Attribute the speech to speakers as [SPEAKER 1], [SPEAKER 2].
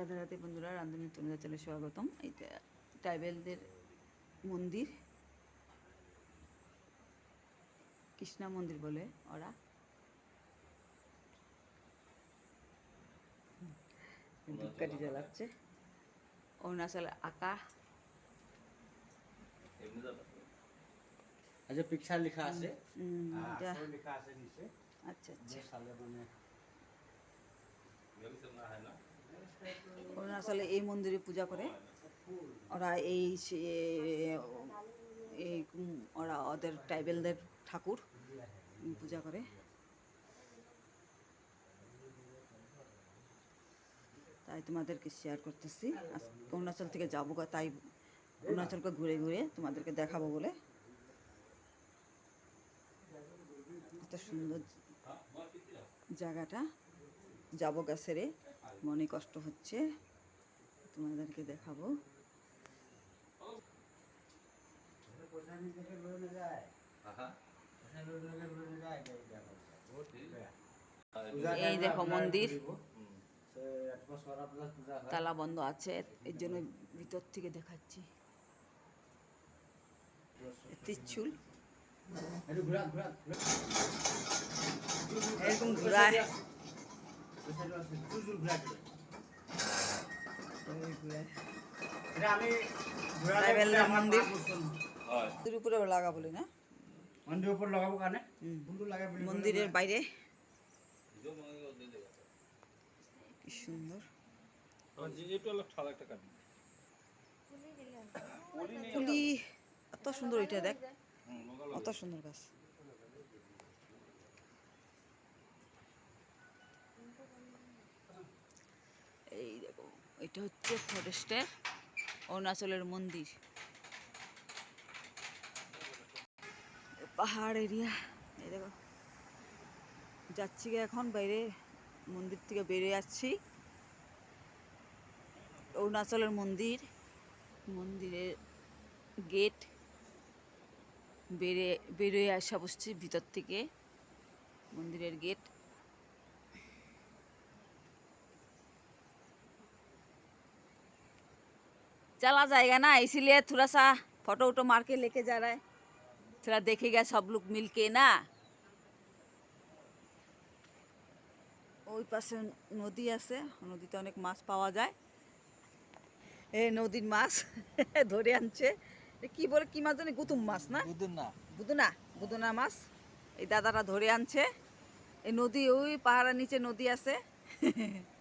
[SPEAKER 1] রাধা রাধে বন্ধুরা রান্ধনী তনুজা চ্যানেলে স্বাগতম। এটা ট্রাইবেলদের মন্দির কৃষ্ণা মন্দির বলে ওরা। ধূপকাঠি জ্বালাচ্ছে। অরুণাচল আঁকা।
[SPEAKER 2] আচ্ছা পিকচার লেখা আছে। আসল লেখা আছে নিচে।
[SPEAKER 1] আচ্ছা আচ্ছা।
[SPEAKER 2] মানে।
[SPEAKER 1] অরুণাচলে এই মন্দিরে পূজা করে। ওরা এই ওরা ওদের ট্রাইবেলদের ঠাকুর পূজা করে। তাই তোমাদেরকে শেয়ার করতেছি। অরুণাচল থেকে যাব তাই অরুণাচলকে ঘুরে ঘুরে তোমাদেরকে দেখাবো বলে। এত সুন্দর জায়গাটা। যাব গা সেরে মনে কষ্ট হচ্ছে। তোমাদেরকে দেখাবো। এই দেখো মন্দির। তালা বন্ধ আছে এর জন্য ভিতর থেকে দেখাচ্ছি। এরকম ঘোরায়। মন্দির। মন্দির উপরে লাগা বলি না?
[SPEAKER 2] মন্দির উপর লাগাবো কানে?
[SPEAKER 1] হুম।
[SPEAKER 2] কোনটো লাগে বুলি
[SPEAKER 1] মন্দিরের বাইরে। কি সুন্দর। ফুলি এত সুন্দর এটা দেখ। অত সুন্দর গাছ এই দেখো এটা হচ্ছে ফরেস্টের অরুণাচলের মন্দির। পাহাড় এরিয়া। এই দেখো। যাচ্ছি এখন বাইরে, মন্দির থেকে বেরিয়ে যাচ্ছি। অরুণাচলের মন্দির। মন্দিরের গেট বেরিয়ে বেরিয়ে আসা বসছি ভিতর থেকে। মন্দিরের গেট चला जाएगा ना इसीलिए थोड़ा सा फोटो वोटो मार के लेके जा रहा है थोड़ा देखेगा सब लोग मिल के ना ওই পাশে নদী আছে নদীতে অনেক মাছ পাওয়া যায় এই নদীর মাছ ধরে আনছে এ কি বলে কি মাছ জানি গুতুম মাছ না
[SPEAKER 2] বুদুনা
[SPEAKER 1] বুদুনা বুদুনা মাছ এই দাদারা ধরে আনছে এই নদী ওই পাহাড়ের নিচে নদী আছে